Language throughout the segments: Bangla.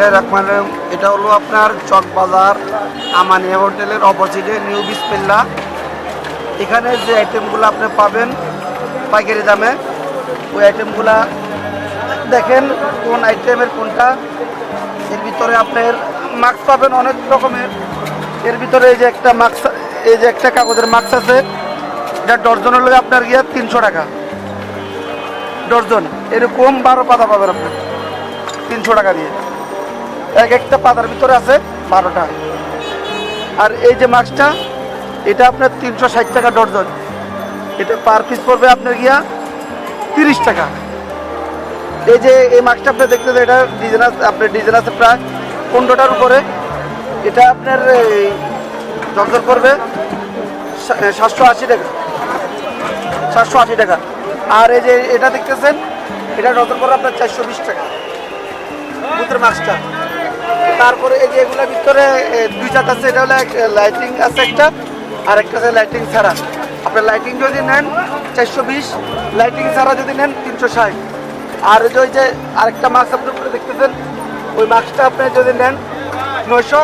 বিসমিল্লাহ রহমান রহিম এটা হলো আপনার চকবাজার আমানিয়া হোটেলের অপোজিটে নিউ বিসমিল্লা। এখানে যে আইটেমগুলো আপনি পাবেন পাইকারি দামে, ওই আইটেমগুলা দেখেন কোন আইটেমের কোনটা। এর ভিতরে আপনার মাস্ক পাবেন অনেক রকমের। এর ভিতরে এই যে একটা মাস্ক, এই যে একটা কাগজের মাস্ক আছে, এটা ডর্জন হলে আপনার গিয়া তিনশো টাকা। ডর্জন, এরকম বারো পাতা পাবেন আপনি, তিনশো টাকা দিয়ে। এক একটা পাতার ভিতরে আছে বারোটা। আর এই যে মাছটা, এটা আপনার তিনশো ষাট টাকা ডর্জন এটা পার পিস পড়বে আপনার গিয়া তিরিশ টাকা। এই যে এই মাছটা আপনি দেখতে এটা ডিজাইন আছে, আপনার ডিজাইন আছে প্রায় পনেরোটার উপরে। এটা আপনার এই ডর্জন পড়বে সাতশো আশি টাকা। সাতশো আশি টাকা। আর এই যে এটা দেখতেছেন, এটা ডর্জন পড়বে আপনার চারশো বিশ টাকা। মাছটা। তারপরে এই যে এগুলোর ভিতরে দুই চার আছে, এটা হলো লাইটিং আছে একটা, আর একটা আছে লাইটিং ছাড়া। আপনার লাইটিং যদি নেন, চারশো বিশ লাইটিং ছাড়া যদি নেন, তিনশো ষাট। আর ওই যে আরেকটা মাস্ক আপনি উপরে দেখতেছেন, ওই মাস্কটা আপনি যদি নেন, নয়শো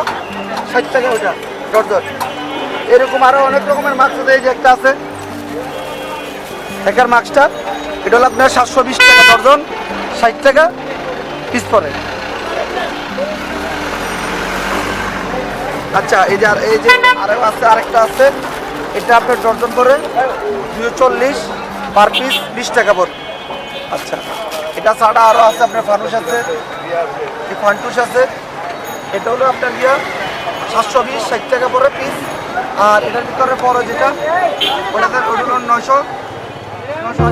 ষাট টাকা ওইটা ডর্জন এরকম আরও অনেক রকমের মাস্ক আছে, এই যে একটা আছে। একার মাস্কটা এটা হলো আপনার সাতশো বিশ টাকা ডর্জন ষাট টাকা পিস পরে। আচ্ছা এই যে আর এই যে আরও আছে, আরেকটা আছে। এটা আপনার ডর্জন করে দুশো চল্লিশ পার পিস, বিশ টাকা পর। আচ্ছা এটা ছাড়া আরও আছে আপনার ফানুস আছে ফান্টুস আছে। এটা হলো আপনার গিয়া সাতশো বিশ, ষাট টাকা পরে পিস। আর এটার ভিতরে বড় যেটা, ওটাতে ওটা নয়শো নয়শো